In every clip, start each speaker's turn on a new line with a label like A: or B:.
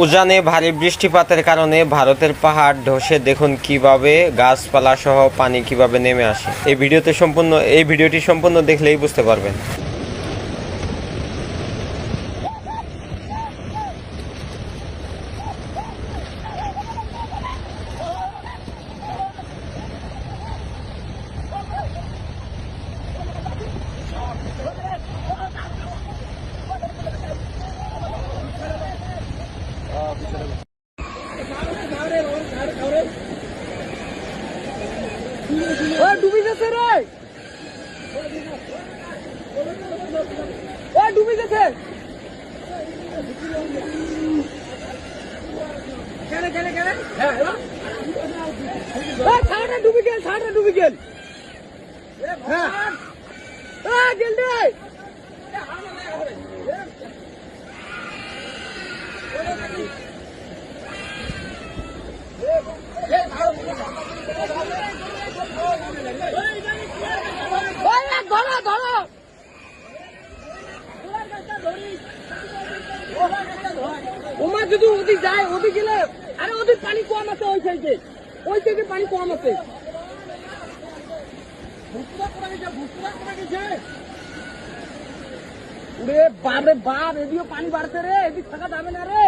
A: উজানে ভারী বৃষ্টিপাতের কারণে ভারতের পাহাড় ধসে দেখুন কীভাবে গাছপালা সহ পানি কীভাবে নেমে আসে। এই ভিডিওতে সম্পূর্ণ এই ভিডিওটি সম্পূর্ণ দেখলেই বুঝতে পারবেন।
B: ওই ডুবি যাচ্ছে রে। ওই ডুবি যাচ্ছে কেন কেন কেন হ্যাঁ ছাড়টা ডুবি গেল ছাড়টা ডুবি গেল। হ্যাঁ। গেল রে। ওই, যদি ওদিক যায়, ওদিক গেলে, আরে ওদিক পানি কম আছে ওই সাইডে। ওই সাইডে পানি কম আছে। ওরে বাপ বাপ এদিকে পানি বাড়ছে রে, এদিক থাকা যাবে না রে।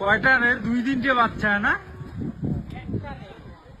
C: কয়টা রে? দুই তিনটে বাচ্চা, না?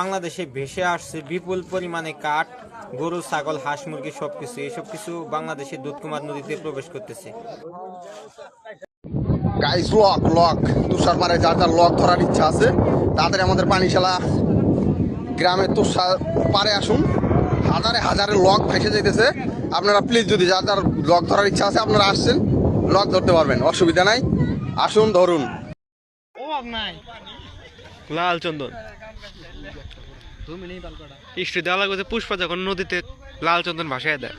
A: বাংলাদেশে ভেসে আসছে বিপুল পরিমাণে কাঠ, গরু, ছাগল, হাঁস, মুরগি, সবকিছু। এসব কিছু বাংলাদেশের দুধকুমার নদীতে প্রবেশ করতেছে।
D: গাইস লক লক তুষার পারে যার যার লক ধরার ইচ্ছা আছে তাদের আমাদের পানিশালা গ্রামের তুষার পারে আসুন। হাজারে হাজারে লক ভেসে যেতেছে আপনারা প্লিজ যদি যার যার লক ধরার ইচ্ছা আছে, আপনারা আসছেন লক ধরতে পারবেন। অসুবিধা নাই। আসুন, ধরুন।
E: লাল চন্দন। ইষ্ট দেওয়া লাগবে পুষ্পা যখন নদীতে লাল চন্দন ভাসায় দেয়।